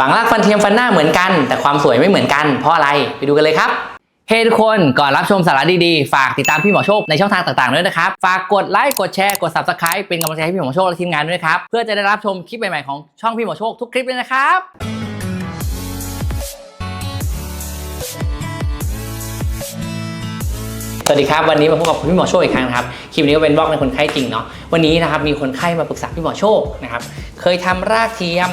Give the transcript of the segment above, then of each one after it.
ฝังรากฟันเทียมฟันหน้าเหมือนกัน แต่ความสวยไม่เหมือนกันเพราะอะไรไปดูกันเลยครับเฮ้ทุกคนก่อนรับชมสาระดีๆ ฝากติดตามพี่หมอโชคในช่องทางต่างๆด้วยนะครับ ฝากกดไลค์กดแชร์กด subscribe เป็นกำลังใจให้พี่หมอโชคและทีมงานด้วยนะครับ เพื่อจะได้รับชมคลิปใหม่ๆของช่องพี่หมอโชคทุกคลิปเลยนะครับสวัสดีครับวันนี้มาพบกับพี่หมอโชคอีกครั้งนะครับคลิปนี้ก็เป็นบล็อกในคนไข้จริงเนาะวันนี้นะครับมีคนไข้มาปรึกษาพี่หมอโชคนะครับเคยทำรากเทียม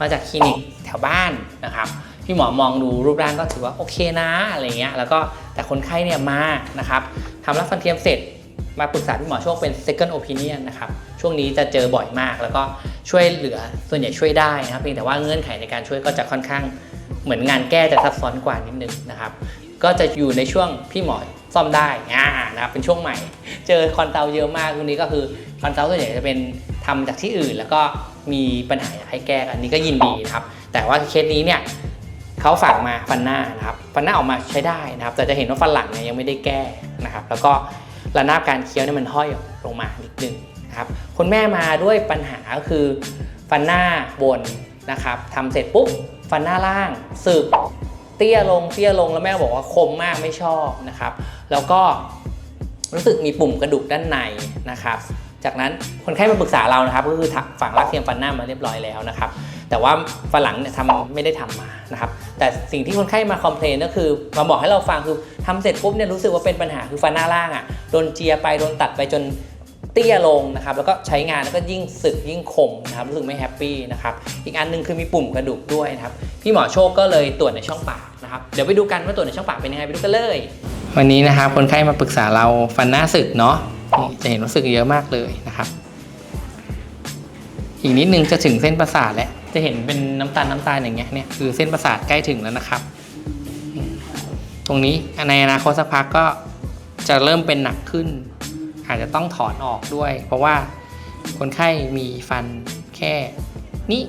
มาจากคลินิกแถวบ้านนะครับพี่หมอมองดูรูปร่างก็ถือว่าโอเคนะอะไรเงี้ยแล้วก็แต่คนไข้เนี่ยมานะครับทำรากฟันเทียมเสร็จมาปรึกษาพี่หมอโชคเป็น second opinion นะครับช่วงนี้จะเจอบ่อยมาก แล้วก็ช่วยเหลือส่วนใหญ่ช่วยได้นะครับเพียงแต่ว่าเงื่อนไขในการช่วยก็จะค่อนข้างเหมือนงานแก้จะซับซ้อนกว่านิดนึงนะครับก็จะอยู่ในช่วงพี่หมอซ่อมได้อ่านะครับเป็นช่วงใหม่ เจอคอนเตาเยอะมากตรงนี้ก็คือคอนเตาส่วนใหญ่จะเป็นทำจากที่อื่น แล้วก็ มีปัญหาอยากให้แก้อันนี้ก็ยินดีนะครับ แต่ว่าเคสนี้เนี่ยเขาฝากมาฟันหน้านะครับฟันหน้าออกมาใช้ได้นะครับ แต่จะเห็นว่าฟันหลังเนี่ยยังไม่ได้แก้นะครับ แล้วก็ระนาบการเคี้ยวเนี่ยมันห้อยลงมานิดนึงนะครับคุณแม่มาด้วยปัญหาก็คือฟันหน้าบนนะครับทำเสร็จปุ๊บฟันหน้าล่างสึกเตี้ยลงเตี้ยลงแล้วแม่บอกว่าคมมากไม่ชอบนะครับ แล้วก็รู้สึกมีปุ่มกระดูกด้านในนะครับ จากนั้นคนไข้มาปรึกษาเรานะครับ ก็คือฝังรักเทียมฟันหน้ามาเรียบร้อยแล้วนะครับ แต่ว่าฟันหลังเนี่ยทำไม่ได้ทำมานะครับ แต่สิ่งที่คนไข้มาคอมเพลนก็คือมาบอกให้เราฟังคือทำเสร็จปุ๊บเนี่ยรู้สึกว่าเป็นปัญหาคือฟันหน้าล่างอะโดนเจียไปโดนตัดไปจนเตี้ยลงนะครับแล้วก็ใช้งานแล้วก็ยิ่งสึกยิ่งคมนะครับรู้สึกไม่แฮปปี้นะครับอีกอันหนึงคือมีปุ่มกระดูกด้วยนะครับพี่หมอโชคก็เลยตรวจในช่องปากนะครับเดี๋ยวไปดูกันว่าตรวจในช่องปากเป็นยังไงไปดูกันเลย วันนี้นะครับคนไข้มาปรึกษาเราฟันหน้าสึกเนาะ จะเห็นว่าสึกเยอะมากเลยนะครับ อีกนิดนึงจะถึงเส้นประสาทแล้ว จะเห็นเป็นน้ำตาลน้ำตาลอย่างเงี้ยเนี่ยคือเส้นประสาทใกล้ถึงแล้วนะครับ ตรงนี้ในอนาคตสักพักก็จะเริ่มเป็นหนักขึ้น อาจจะต้องถอนออกด้วย เพราะว่าคนไข้มีฟันแค่นี้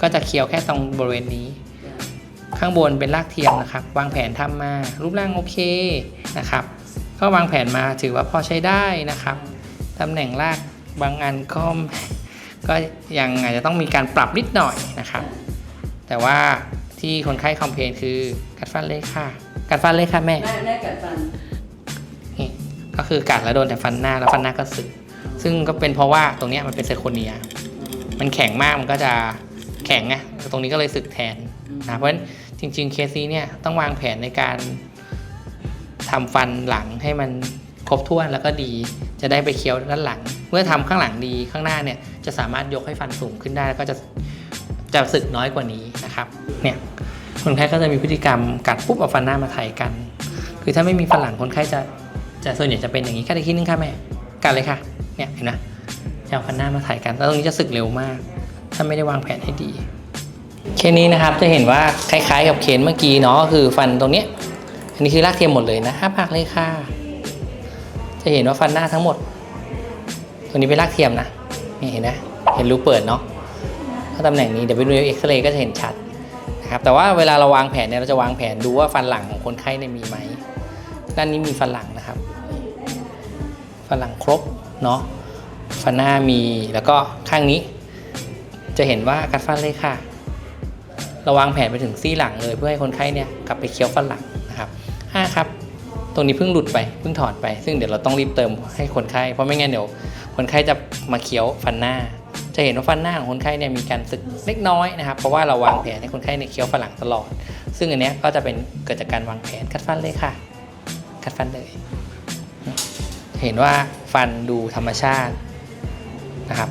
ก็จะเคี้ยวแค่ตรงบริเวณนี้ ข้างบนเป็นรากเทียมนะครับ วางแผนทำมา รูปร่างโอเคนะครับ ก็วางแผนมาถือว่าพอใช้ได้นะครับตำแหน่งรากบางอันก็ก็ยังอาจจะต้องมีการปรับนิดหน่อยนะครับ แต่ว่าที่คนไข้คอมเพลนคือกัดฟันเลยค่ะ กัดฟันเลยค่ะแม่แม่แม่กัดฟันนี่ก็คือกัดแล้วโดนแต่ฟันหน้าแล้วฟันหน้าก็สึก ซึ่งก็เป็นเพราะว่าตรงเนี้ยมันเป็นเซอร์โคเนีย มันแข็งมากมันก็จะแข็งไงตรงนี้ก็เลยสึกแทนนะเพราะฉะนั้นจริง ๆ เคสนี้เนี่ยต้องวางแผนในการ ทำฟันหลังให้มันครบถ้วนแล้วก็ดี จะได้ไปเคี้ยวด้านหลัง เมื่อทำข้างหลังดีข้างหน้าเนี่ยจะสามารถยกให้ฟันสูงขึ้นได้แล้วก็จะจะสึกน้อยกว่านี้นะครับเนี่ยคนไข้ก็จะมีพฤติกรรมกัดปุ๊บเอาฟันหน้ามาไถ่กัน คือถ้าไม่มีฟันหลังคนไข้จะจะส่วนใหญ่จะเป็นอย่างนี้กัดอีกทีนึงค่ะแม่กัดเลยค่ะเนี่ยเห็นนะจะเอาฟันหน้ามาถ่ายกันแล้วตรงนี้จะสึกเร็วมาก ถ้าไม่ได้วางแผนให้ดีเคสนี้นะครับจะเห็นว่าคล้ายๆ กับเคสเมื่อกี้เนาะก็คือฟันตรงเนี้ย อันนี้คือรากเทียมหมดเลยนะห้าปากเลยค่ะ จะเห็นว่าฟันหน้าทั้งหมด ตัวนี้เป็นรากเทียมนะนี่เห็นนะ เห็นรูเปิดเนาะถ้าตำแหน่งนี้เดี๋ยวไปดูเอ็กซเรย์ก็จะเห็นชัดนะครับ แต่ว่าเวลาเราวางแผนเนี่ยเราจะวางแผนดูว่าฟันหลังของคนไข้เนี่ยมีไหม ด้านนี้มีฟันหลังนะครับ ฟันหลังครบเนาะ ฟันหน้ามีแล้วก็ข้างนี้ จะเห็นว่ากัดฟันเลยค่ะ เราวางแผนไปถึงซี่หลังเลยเพื่อให้คนไข้เนี่ยกลับไปเคี้ยวฟันหลัง นะครับ ตรงนี้เพิ่งหลุดไป เพิ่งถอดไป ซึ่งเดี๋ยวเราต้องรีบเติมให้คนไข้ เพราะไม่งั้นเดี๋ยวคนไข้จะมาเคี้ยวฟันหน้า จะเห็นว่าฟันหน้าของคนไข้เนี่ยมีการสึกเล็กน้อยนะครับ เพราะว่าเราวางแผนให้คนไข้เนี่ยเคี้ยวฟันหลังตลอด ซึ่งอันนี้ก็จะเป็นเกิดจากการวางแผนกัดฟันเลยค่ะ กัดฟันเลย เห็นว่าฟันดูธรรมชาตินะครับ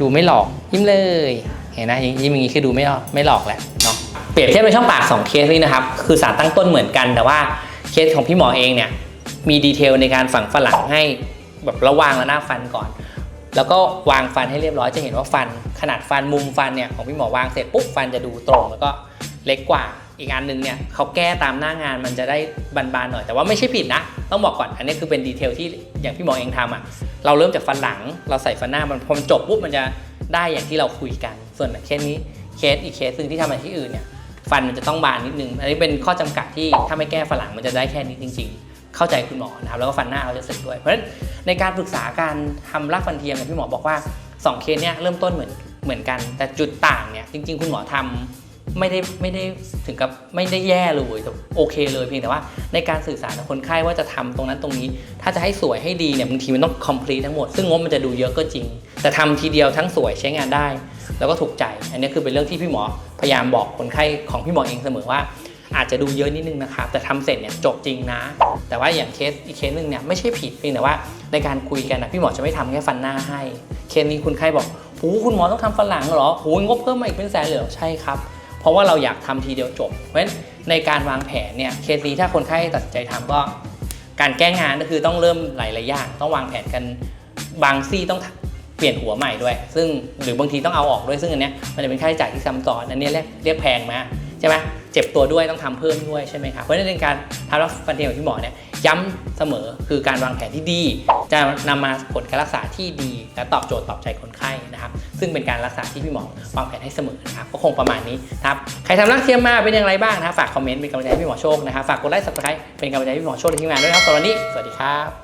ดูไม่หลอก ยิ้มเลย เห็นนะยิ้มอย่างนี้คือดูไม่หลอกไม่หลอกแหละเนาะเปรียบเทียบในช่องปาก2เคสนี้นะครับ คือสารตั้งต้นเหมือนกันแต่ว่า เคสของพี่หมอเองเนี่ยมีดีเทลในการฝังฝรั่งให้แบบระวางระนาฟันก่อน แล้วก็วางฟันให้เรียบร้อยจะเห็นว่าฟัน ขนาดฟันมุมฟันเนี่ยของพี่หมอวางเสร็จปุ๊บฟันจะดูตรงแล้วก็เล็กกว่าอีกอันหนึ่งเนี่ยเขาแก้ตามหน้างานมันจะได้บานๆหน่อย แต่ว่าไม่ใช่ผิดนะ ต้องบอกก่อนอันนี้คือเป็นดีเทลที่อย่างพี่หมอเองทำอะเราเริ่มจากฟันหลัง เราใส่ฟันหน้ามันพอมันจบปุ๊บมันจะได้อย่างที่เราคุยกัน ส่วนเคสนี้เคสอีกเคสหนึงที่ทำมาที่อื่นเนี่ย ฟันมันจะต้องบานนิดนึง อันนี้เป็นข้อจำกัดที่ถ้าไม่แก้ฟันหลังมันจะได้แค่นี้จริง ๆ เข้าใจคุณหมอนะครับแล้วก็ฟันหน้าเราจะสึกด้วย เพราะฉะนั้นในการปรึกษาการทำรากฟันเทียมเนี่ยพี่หมอบอกว่าสองเคสเนี่ยเริ่มต้นเหมือนเหมือนกัน แต่จุดต่างเนี่ยจริง ๆ คุณหมอทำไม่ได้ไม่ได้ถึงกับไม่ได้แย่เลยแต่โอเคเลยเพียงแต่ว่าในการสื่อสารกับคนไข้ว่าจะทำตรงนั้นตรงนี้ ถ้าจะให้สวยให้ดีเนี่ยบางทีมันต้อง complete ทั้งหมด ซึ่งงบมันจะดูเยอะก็จริง แต่ทำทีเดียวทั้งสวยใช้งานได้ แล้วก็ถูกใจ อันนี้คือเป็นเรื่องที่พี่หมอพยายามบอกคนไข้ของพี่หมอเองเสมอว่า อาจจะดูเยอะนิดนึงนะครับแต่ทำเสร็จเนี่ยจบจริงนะ แต่ว่าอย่างเคสอีกเคสหนึ่งเนี่ยไม่ใช่ผิดเพียงแต่ว่าในการคุยกันนะพี่หมอจะไม่ทำแค่ฟันหน้าให้ เคสนี้คุณไข้บอกโอ้คุณหมอต้องทำฟันหลังเหรอโอ้งบเพิ่มมาอีกเป็นแสนเลยเหรอใช่ครับเพราะว่าเราอยากทำทีเดียวจบ เพราะฉะนั้นในการวางแผนเนี่ยเคสนี้ถ้าคนไข้ตัดใจทำก็การแก้งานก็คือต้องเริ่มหลายๆอย่างต้องวางแผนกันบางซี่ต้อง เปลี่ยนหัวใหม่ด้วย ซึ่งหรือบางทีต้องเอาออกด้วยซึ่งอันเนี้ยมันจะเป็นค่าใช้จ่ายที่ซ้ำซ้อนอันนี้เรียกเรียกแพงไหมใช่ไหมเจ็บตัวด้วยต้องทำเพิ่มด้วยใช่ไหมครับเพราะฉะนั้นในการทำรับฟันเทียมของพี่หมอเนี่ยย้ำเสมอคือการวางแผนที่ดี จะนำมาผลการรักษาที่ดี และตอบโจทย์ตอบใจคนไข้นะครับ ซึ่งเป็นการรักษาที่พี่หมอวางแผนให้เสมอนะครับก็คงประมาณนี้ครับใครทำรักเทียมมาเป็นอย่างไรบ้างนะฝากคอมเมนต์เป็นกำลังใจให้พี่หมอโชคนะครับฝากกดไลค์ subscribe เป็นกำลังใจให้พี่หมอโชคในทีมงานด้วยครับสำหรับวันนี้สวัสดีครับ